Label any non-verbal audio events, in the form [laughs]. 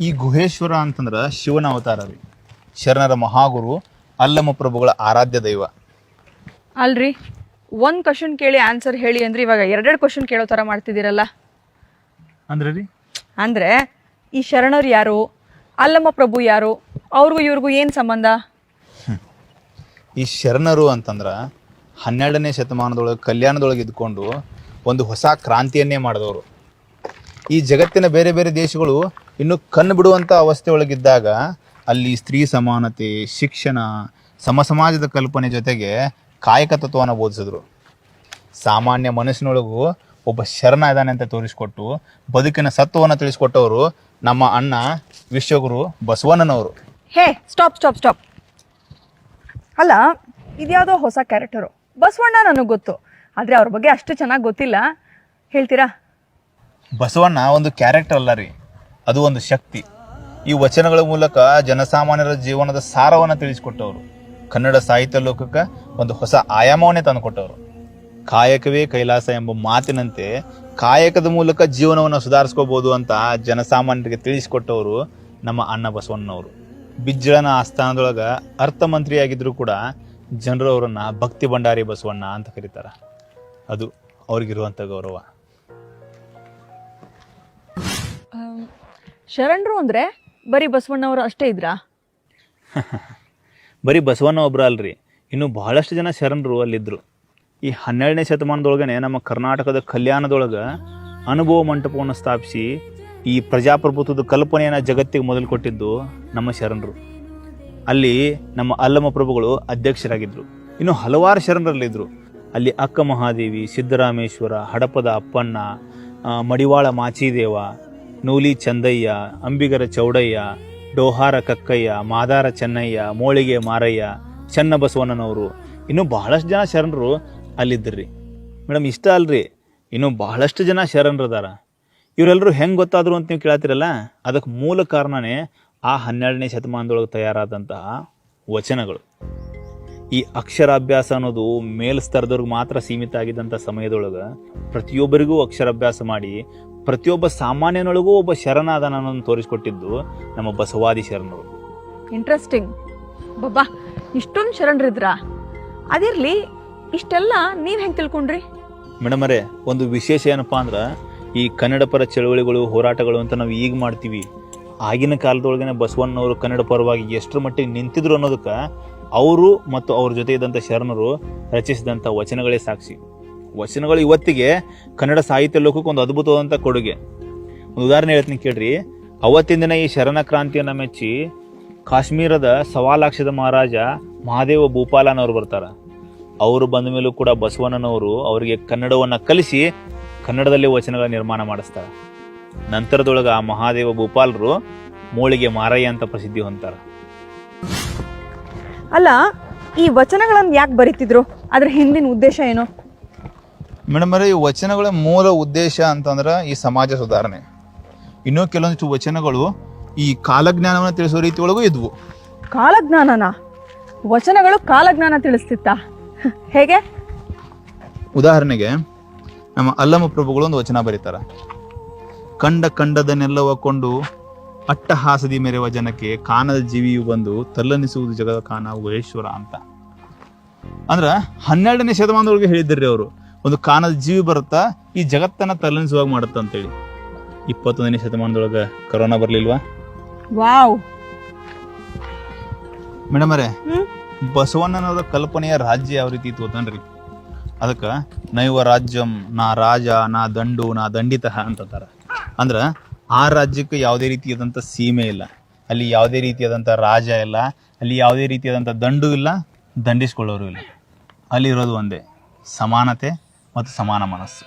ಈ ಗುಹೇಶ್ವರ ಅಂತಂದ್ರೆ ಶಿವನ ಅವತಾರ ರೀ. ಶರಣರ ಮಹಾಗುರು ಅಲ್ಲಮ ಪ್ರಭುಗಳ ಆರಾಧ್ಯ ದೈವ. ಅಲ್ರಿ ಒಂದು ಕ್ವಶನ್ ಕೇಳಿ ಆನ್ಸರ್ ಹೇಳಿ ಅಂದ್ರೆ ಇವಾಗ ಎರಡೆರಡು ಕ್ವಶನ್ ಕೇಳೋ ಥರ ಮಾಡ್ತಿದ್ದೀರಲ್ಲ? ಅಂದ್ರೆ ರೀ? ಅಂದರೆ ಈ ಶರಣರು ಯಾರು ಅಲ್ಲಮ್ಮ ಪ್ರಭು ಯಾರು ಅವ್ರಿಗೂ ಇವ್ರಿಗೂ ಏನು ಸಂಬಂಧ? ಈ ಶರಣರು ಅಂತಂದ್ರೆ ಹನ್ನೆರಡನೇ ಶತಮಾನದೊಳಗೆ ಕಲ್ಯಾಣದೊಳಗೆ ಇದ್ಕೊಂಡು ಒಂದು ಹೊಸ ಕ್ರಾಂತಿಯನ್ನೇ ಮಾಡಿದವರು. ಈ ಜಗತ್ತಿನ ಬೇರೆ ಬೇರೆ ದೇಶಗಳು ಇನ್ನು ಕಣ್ಣು ಬಿಡುವಂಥ ಅವಸ್ಥೆ ಒಳಗಿದ್ದಾಗ ಅಲ್ಲಿ ಸ್ತ್ರೀ ಸಮಾನತೆ ಶಿಕ್ಷಣ ಸಮ ಸಮಾಜದ ಕಲ್ಪನೆ ಜೊತೆಗೆ ಕಾಯಕ ತತ್ವವನ್ನು ಬೋಧಿಸಿದ್ರು. ಸಾಮಾನ್ಯ ಮನಸ್ಸಿನೊಳಗೂ ಒಬ್ಬ ಶರಣ ಇದ್ದಾನೆ ಅಂತ ತೋರಿಸ್ಕೊಟ್ಟು ಬದುಕಿನ ಸತ್ವವನ್ನು ತಿಳಿಸ್ಕೊಟ್ಟವರು ನಮ್ಮ ಅಣ್ಣ ವಿಶ್ವಗುರು ಬಸವಣ್ಣನವರು. Hey stop stop stop. ಅಲ್ಲ ಇದ್ಯಾವುದೋ ಹೊಸ ಕ್ಯಾರೆಕ್ಟರು. ಬಸವಣ್ಣ ನನಗೆ ಗೊತ್ತು. ಆದರೆ ಅವ್ರ ಬಗ್ಗೆ ಅಷ್ಟು ಚೆನ್ನಾಗಿ ಗೊತ್ತಿಲ್ಲ. ಹೇಳ್ತೀರಾ? ಬಸವಣ್ಣ ಒಂದು ಕ್ಯಾರೆಕ್ಟರ್ ಅಲ್ಲ ರೀ. ಅದು ಒಂದು ಶಕ್ತಿ. ಈ ವಚನಗಳ ಮೂಲಕ ಜನಸಾಮಾನ್ಯರ ಜೀವನದ ಸಾರವನ್ನು ತಿಳಿಸಿಕೊಟ್ಟವರು. ಕನ್ನಡ ಸಾಹಿತ್ಯ ಲೋಕಕ್ಕೆ ಒಂದು ಹೊಸ ಆಯಾಮವನ್ನೇ ತಂದುಕೊಟ್ಟವರು. ಕಾಯಕವೇ ಕೈಲಾಸ ಎಂಬ ಮಾತಿನಂತೆ ಕಾಯಕದ ಮೂಲಕ ಜೀವನವನ್ನು ಸುಧಾರಿಸ್ಕೋಬಹುದು ಅಂತ ಜನಸಾಮಾನ್ಯರಿಗೆ ತಿಳಿಸಿಕೊಟ್ಟವರು ನಮ್ಮ ಅಣ್ಣ ಬಸವಣ್ಣನವರು. ಬಿಜ್ಜಳನ ಆಸ್ಥಾನದೊಳಗೆ ಅರ್ಥಮಂತ್ರಿಯಾಗಿದ್ದರೂ ಕೂಡ ಜನರು ಅವರನ್ನು ಭಕ್ತಿ ಭಂಡಾರಿ ಬಸವಣ್ಣ ಅಂತ ಕರೀತಾರ. ಅದು ಅವ್ರಿಗಿರುವಂಥ ಗೌರವ. ಶರಣರು ಅಂದರೆ ಬರೀ ಬಸವಣ್ಣವರು ಅಷ್ಟೇ ಇದ್ರಾ? [laughs] ಬರೀ ಬಸವಣ್ಣ ಒಬ್ರು ಅಲ್ರಿ. ಇನ್ನು ಬಹಳಷ್ಟು ಜನ ಶರಣರು ಅಲ್ಲಿದ್ದರು ಈ ಹನ್ನೆರಡನೇ ಶತಮಾನದೊಳಗನೆ ನಮ್ಮ ಕರ್ನಾಟಕದ ಕಲ್ಯಾಣದೊಳಗೆ ಅನುಭವ ಮಂಟಪವನ್ನು ಸ್ಥಾಪಿಸಿ ಈ ಪ್ರಜಾಪ್ರಭುತ್ವದ ಕಲ್ಪನೆಯನ್ನು ಜಗತ್ತಿಗೆ ಮೊದಲು ಕೊಟ್ಟಿದ್ದು ನಮ್ಮ ಶರಣರು. ಅಲ್ಲಿ ನಮ್ಮ ಅಲ್ಲಮ ಪ್ರಭುಗಳು ಅಧ್ಯಕ್ಷರಾಗಿದ್ದರು ಇನ್ನು ಹಲವಾರು ಶರಣರಲ್ಲಿದ್ದರು ಅಲ್ಲಿ ಅಕ್ಕ ಮಹಾದೇವಿ, ಸಿದ್ದರಾಮೇಶ್ವರ, ಹಡಪದ ಅಪ್ಪಣ್ಣ ಮಡಿವಾಳ ಮಾಚಿದೇವ ನೂಲಿ ಚಂದಯ್ಯ, ಅಂಬಿಗರ ಚೌಡಯ್ಯ, ಡೋಹಾರ ಕಕ್ಕಯ್ಯ, ಮಾದಾರ ಚೆನ್ನಯ್ಯ, ಮೋಳಿಗೆ ಮಾರಯ್ಯ, ಚನ್ನಬಸವಣ್ಣನವರು. ಇನ್ನು ಬಹಳಷ್ಟು ಜನ ಶರಣರು ಅಲ್ಲಿದ್ದರ್ರಿ ಮೇಡಮ್ ಇಷ್ಟ ಅಲ್ರಿ. ಇನ್ನು ಬಹಳಷ್ಟು ಜನ ಶರಣರು ಅದಾರ ಇವರೆಲ್ಲರೂ ಹೆಂಗೆ ಗೊತ್ತಾದರು ಅಂತ ನೀವು ಕೇಳತ್ತಿರಲ್ಲ? ಅದಕ್ಕೆ ಮೂಲ ಕಾರಣನೇ ಆ ಹನ್ನೆರಡನೇ ಶತಮಾನದೊಳಗೆ ತಯಾರಾದಂತಹ ವಚನಗಳು. ಈ ಅಕ್ಷರಾಭ್ಯಾಸ ಅನ್ನೋದು ಮೇಲ್ಸ್ತರದವ್ರಿಗೆ ಮಾತ್ರ ಸೀಮಿತ ಆಗಿದ್ದಂಥ ಸಮಯದೊಳಗೆ ಪ್ರತಿಯೊಬ್ಬರಿಗೂ ಅಕ್ಷರಾಭ್ಯಾಸ ಮಾಡಿ ಪ್ರತಿಯೊಬ್ಬ ಸಾಮಾನ್ಯನೊಳಗೂ ಒಬ್ಬ ಶರಣ ತೋರಿಸಿಕೊಟ್ಟಿದ್ದು ತೋರಿಸ್ಕೊಟ್ಟಿದ್ದು ನಮ್ಮ ಬಸವಾದಿ ಶರಣರು. ಇಂಟ್ರೆಸ್ಟಿಂಗ್ ಬಾಬಾ ಇಷ್ಟೊಂದು ಶರಣರಿದ್ರ? ಅದಿರಲಿ ಇಷ್ಟೆಲ್ಲ ನೀವು ಹೆಂಗೆ ತಿಳ್ಕೊಂಡ್ರಿ? ಮೇಡಮರೇ ಒಂದು ವಿಶೇಷ ಏನಪ್ಪಾ ಅಂದ್ರೆ ಈ ಕನ್ನಡ ಪರ ಚಳವಳಿಗಳು ಹೋರಾಟಗಳು ಅಂತ ನಾವು ಈಗ ಮಾಡ್ತೀವಿ. ಆಗಿನ ಕಾಲದೊಳಗನೆ ಬಸವಣ್ಣವರು ಕನ್ನಡ ಪರವಾಗಿ ಎಷ್ಟರ ಮಟ್ಟಿಗೆ ನಿಂತಿದ್ರು ಅನ್ನೋದಕ್ಕೆ ಅವರು ಮತ್ತು ಅವ್ರ ಜೊತೆ ಇದ್ದಂಥ ಶರಣರು ರಚಿಸಿದಂಥ ವಚನಗಳೇ ಸಾಕ್ಷಿ. ವಚನಗಳು ಇವತ್ತಿಗೆ ಕನ್ನಡ ಸಾಹಿತ್ಯ ಲೋಕಕ್ಕೆ ಒಂದು ಅದ್ಭುತವಾದಂಥ ಕೊಡುಗೆ. ಒಂದು ಉದಾಹರಣೆ ಹೇಳ್ತೀನಿ ಕೇಳ್ರಿ. ಅವತ್ತಿನ ದಿನ ಈ ಶರಣ ಕ್ರಾಂತಿಯನ್ನು ಮೆಚ್ಚಿ ಕಾಶ್ಮೀರದ ಸವಾಲಾಕ್ಷದ ಮಹಾರಾಜ ಮಹಾದೇವ ಭೂಪಾಲನವರು ಬರ್ತಾರೆ. ಅವರು ಬಂದ ಮೇಲೂ ಕೂಡ ಬಸವಣ್ಣನವರು ಅವರಿಗೆ ಕನ್ನಡವನ್ನು ಕಲಿಸಿ ಕನ್ನಡದಲ್ಲಿ ವಚನಗಳ ನಿರ್ಮಾಣ ಮಾಡಿಸ್ತಾರೆ. ನಂತರದೊಳಗೆ ಆ ಮಹಾದೇವ ಭೂಪಾಲರು ಮೋಳಿಗೆ ಮಾರಯ್ಯ ಅಂತ ಪ್ರಸಿದ್ಧಿ ಹೊಂತಾರೆ ಅಲ್ಲ, ಈ ವಚನಗಳನ್ನು ಯಾಕೆ ಬರೀತಿದ್ರು? ಅದ್ರ ಹಿಂದಿನ ಉದ್ದೇಶ ಏನು? ಮೇಡಮ್ ಈ ವಚನಗಳ ಮೂಲ ಉದ್ದೇಶ ಅಂತಂದ್ರೆ ಈ ಸಮಾಜ ಸುಧಾರಣೆ. ಇನ್ನೂ ಕೆಲವೊಂದಿಷ್ಟು ವಚನಗಳು ಈ ಕಾಲಜ್ಞಾನವನ್ನು ತಿಳಿಸೋ ರೀತಿ ಒಳಗೂ ಇದ್ವು. ಕಾಲಜ್ಞಾನನ? ವಚನಗಳು ಕಾಲಜ್ಞಾನ ತಿಳಿಸ್ತಿತ್ತ? ಹೇಗೆ? ಉದಾಹರಣೆಗೆ ನಮ್ಮ ಅಲ್ಲಮ ಪ್ರಭುಗಳು ಒಂದು ವಚನ ಬರೀತಾರ. ಕಂಡ ಕಂಡದನ್ನೆಲ್ಲ ಒಕ್ಕೊಂಡು ಅಟ್ಟಹಾಸದಿ ಮೆರೆವ ಜನಕ್ಕೆ ಕಾನದ ಜೀವಿಯು ಬಂದು ತಲ್ಲನಿಸುವುದು ಜಗದ ಕಾನ ಗುಹೇಶ್ವರ ಅಂತ. ಅಂದ್ರ ಹನ್ನೆರಡನೇ ಶತಮಾನದೊಳಗೆ ಹೇಳಿದ್ರಿ ಅವರು. ಒಂದು ಕಾನದ ಜೀವಿ ಬರುತ್ತಾ ಈ ಜಗತ್ತನ್ನ ತಲೆನಿಸುವಾಗ ಮಾಡುತ್ತ ಅಂತೇಳಿ. ಇಪ್ಪತ್ತೊಂದನೇ ಶತಮಾನದೊಳಗೆ ಕರೋನಾ ಬರ್ಲಿಲ್ವಾ? ವಾವ್. ಮೇಡಮ್ ಅವರೇ ಹ್ಮ್? ಬಸವಣ್ಣನವರ ಕಲ್ಪನೆಯ ರಾಜ್ಯ ಯಾವ ರೀತಿ ಇತ್ತು ಗೊತ್ತನ್ರಿ? ಅದಕ್ಕೆ ನೈವ ರಾಜ್ಯಂ ನಾ ರಾಜ ನಾ ದಂಡು ನಾ ದಂಡಿತ ಅಂತಂತಾರ ಅಂದ್ರೆ ಆ ರಾಜ್ಯಕ್ಕೆ ಯಾವುದೇ ರೀತಿಯಾದಂಥ ಸೀಮೆ ಇಲ್ಲ. ಅಲ್ಲಿ ಯಾವುದೇ ರೀತಿಯಾದಂಥ ರಾಜ ಇಲ್ಲ. ಅಲ್ಲಿ ಯಾವುದೇ ರೀತಿಯಾದಂಥ ದಂಡು ಇಲ್ಲ ದಂಡಿಸ್ಕೊಳ್ಳೋರು ಇಲ್ಲ. ಅಲ್ಲಿರೋದು ಒಂದೇ ಸಮಾನತೆ. మత సమాన మనస్సు